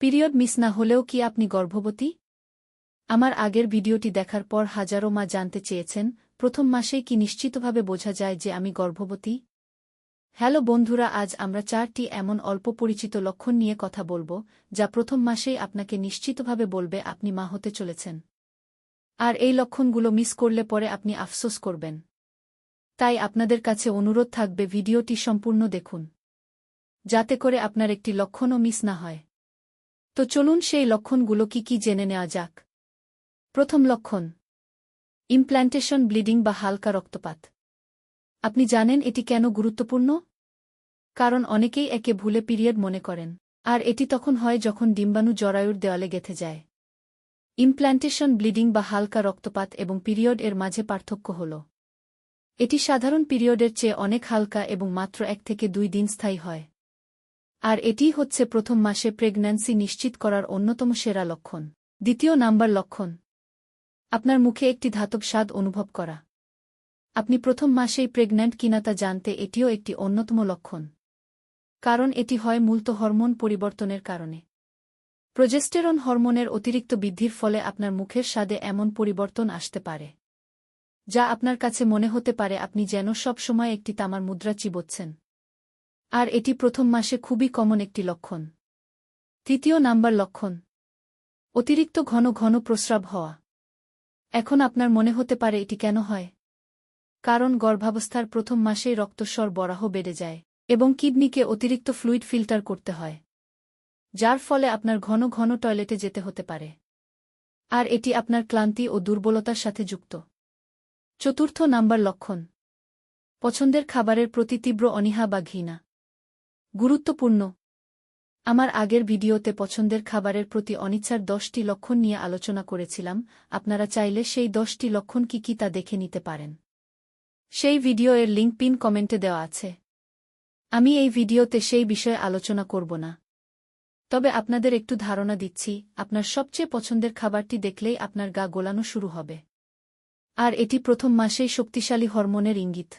Period miss না হলেও কি আপনি গর্ভবতী? আমার আগের ভিডিওটি দেখার পর হাজারো মা জানতে চেয়েছেন, প্রথম মাসেই কি নিশ্চিতভাবে বোঝা যায় যে আমি গর্ভবতী? হ্যালো বন্ধুরা, আজ আমরা চারটি এমন অল্প পরিচিত লক্ষণ নিয়ে কথা বলব, যা প্রথম মাসেই আপনাকে নিশ্চিতভাবে বলবে আপনি মা হতে চলেছেন। আর এই লক্ষণগুলো মিস করলে পরে আপনি আফসোস করবেন। তাই আপনাদের কাছে অনুরোধ থাকবে ভিডিওটি সম্পূর্ণ দেখুন। যাতে করে আপনার একটি লক্ষণও মিস না হয়। তো চলুন সেই লক্ষণগুলো কি কি জেনে নেওয়া যাক। প্রথম লক্ষণ ইমপ্ল্যান্টেশন ব্লিডিং বা হালকা রক্তপাত। আপনি জানেন এটি কেন গুরুত্বপূর্ণ? কারণ অনেকেই একে ভুলে পিরিয়ড মনে করেন, আর এটি তখন হয় যখন ডিম্বাণু জরায়ুর দেওয়ালে গেথে যায়। ইমপ্ল্যান্টেশন ব্লিডিং বা হালকা রক্তপাত এবং পিরিয়ড এর মাঝে পার্থক্য হল। এটি সাধারণ পিরিয়ডের চেয়ে অনেক হালকা এবং মাত্র এক থেকে দুই দিন স্থায়ী হয়। আর এটিই হচ্ছে প্রথম মাসে প্রেগন্যান্সি নিশ্চিত করার অন্যতম সেরা লক্ষণ। দ্বিতীয় নাম্বার লক্ষণ। আপনার মুখে একটি ধাতব স্বাদ অনুভব করা। আপনি প্রথম মাসেই প্রেগন্যান্ট কিনা তা জানতে এটিও একটি অন্যতম লক্ষণ। কারণ এটি হয় মূলত হরমোন পরিবর্তনের কারণে। প্রজেস্টেরন হরমোনের অতিরিক্ত বৃদ্ধির ফলে আপনার মুখের স্বাদে এমন পরিবর্তন আসতে পারে। যা আপনার কাছে মনে হতে পারে আপনি যেন সব সময় একটি তামার মুদ্রা চিবোচ্ছেন। আর এটি প্রথম মাসে খুবই কমন একটি লক্ষণ। তৃতীয় নাম্বার লক্ষণ, অতিরিক্ত ঘন ঘন প্রস্রাব হওয়া। এখন আপনার মনে হতে পারে এটি কেন হয়? কারণ গর্ভাবস্থার প্রথম মাসেই রক্তস্বর বরাহ বেড়ে যায় এবং কিডনিকে অতিরিক্ত ফ্লুইড ফিল্টার করতে হয়, যার ফলে আপনার ঘন ঘন টয়লেটে যেতে হতে পারে। আর এটি আপনার ক্লান্তি ও দুর্বলতার সাথে যুক্ত। চতুর্থ নাম্বার লক্ষণ, পছন্দের খাবারের প্রতি তীব্র অনীহা বা ঘৃণা। গুরুত্বপূর্ণ। আমার আগের ভিডিওতে পছন্দের খাবারের প্রতি অনিচ্ছার দশটি লক্ষণ নিয়ে আলোচনা করেছিলাম, আপনারা চাইলে সেই দশটি লক্ষণ কি কি তা দেখে নিতে পারেন। সেই ভিডিও এর লিঙ্ক পিন কমেন্টে দেওয়া আছে। আমি এই ভিডিওতে সেই বিষয়ে আলোচনা করব না। তবে আপনাদের একটু ধারণা দিচ্ছি, আপনার সবচেয়ে পছন্দের খাবারটি দেখলেই আপনার গা গোলানো শুরু হবে। আর এটি প্রথম মাসেই শক্তিশালী হরমোনের ইঙ্গিত।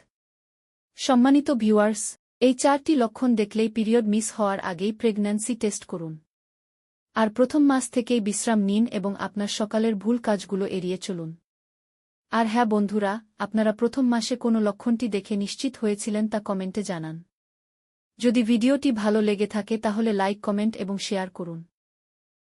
সম্মানিত ভিউয়ার্স এই চারটি লক্ষণ দেখলেই পিরিয়ড মিস হওয়ার আগেই প্রেগন্যান্সি টেস্ট করুন। আর প্রথম মাস থেকেই বিশ্রাম নিন এবং আপনার সকালের ভুল কাজগুলো এড়িয়ে চলুন। আর হ্যাঁ বন্ধুরা, আপনারা প্রথম মাসে কোনো লক্ষণটি দেখে নিশ্চিত হয়েছিলেন তা কমেন্টে জানান। যদি ভিডিওটি ভালো লেগে থাকে তাহলে লাইক, কমেন্ট এবং শেয়ার করুন।